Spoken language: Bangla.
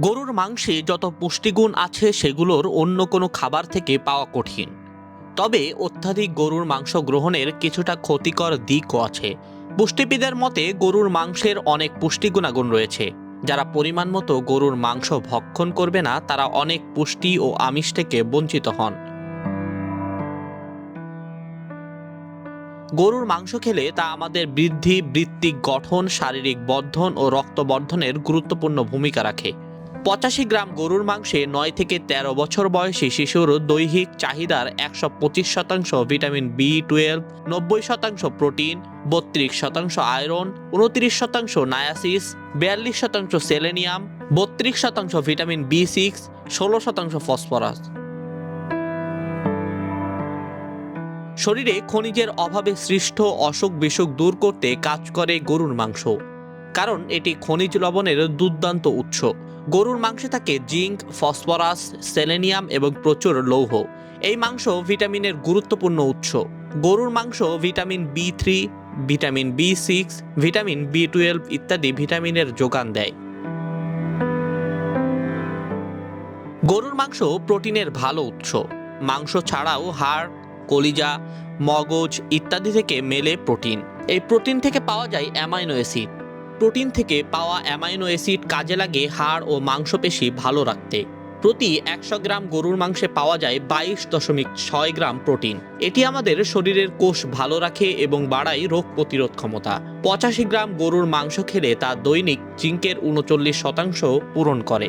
গরুর মাংসে যত পুষ্টিগুণ আছে সেগুলোর অন্য কোনো খাবার থেকে পাওয়া কঠিন। তবে অত্যাধিক গরুর মাংস গ্রহণের কিছুটা ক্ষতিকর দিকও আছে। পুষ্টিবিদের মতে, গরুর মাংসের অনেক পুষ্টিগুণাগুণ রয়েছে। যারা পরিমাণ মতো গরুর মাংস ভক্ষণ করবে না, তারা অনেক পুষ্টি ও আমিষ থেকে বঞ্চিত হন। গরুর মাংস খেলে তা আমাদের বৃদ্ধি, বৃত্তিক গঠন, শারীরিক বর্ধন ও রক্তবর্ধনের গুরুত্বপূর্ণ ভূমিকা রাখে। পঁচাশি গ্রাম গরুর মাংসে নয় থেকে ১৩ বছর বয়সী শিশুর দৈহিক চাহিদার একশো পঁচিশ শতাংশ ভিটামিন বি টুয়েলভ, নব্বই শতাংশ প্রোটিন, বত্রিশ শতাংশ আয়রন, উনত্রিশ শতাংশ নায়াসিস, বিয়াল্লিশ শতাংশ সেলেনিয়াম, বত্রিশ শতাংশ ভিটামিন বি সিক্স, ষোলো শতাংশ ফসফরাস। শরীরে খনিজের অভাবে সৃষ্ট অসুখ বিসুখ দূর করতে কাজ করে গরুর মাংস। কারণ এটি খনিজ লবণের দুর্দান্ত উৎস। গরুর মাংসে থাকে জিঙ্ক, ফসফরাস, সেলেনিয়াম এবং প্রচুর লৌহ। এই মাংস ভিটামিনের গুরুত্বপূর্ণ উৎস। গরুর মাংস vitamin B three, vitamin B six, vitamin B twelve ইত্যাদি ভিটামিনের যোগান দেয়। গরুর মাংস প্রোটিনের ভালো উৎস। মাংস ছাড়াও হাড়, কলিজা, মগজ ইত্যাদি থেকে মেলে প্রোটিন। এই প্রোটিন থেকে পাওয়া যায় অ্যামাইনো অ্যাসিড। প্রোটিন থেকে পাওয়া অ্যামাইনো অ্যাসিড কাজে লাগে হাড় ও মাংসপেশি ভালো রাখতে। প্রতি একশো গ্রাম গরুর মাংসে পাওয়া যায় বাইশ দশমিক ছয় গ্রাম প্রোটিন। এটি আমাদের শরীরের কোষ ভালো রাখে এবং বাড়ায় রোগ প্রতিরোধ ক্ষমতা। পঁচাশি গ্রাম গরুর মাংস খেলে তা দৈনিক জিঙ্কের উনচল্লিশ শতাংশ পূরণ করে।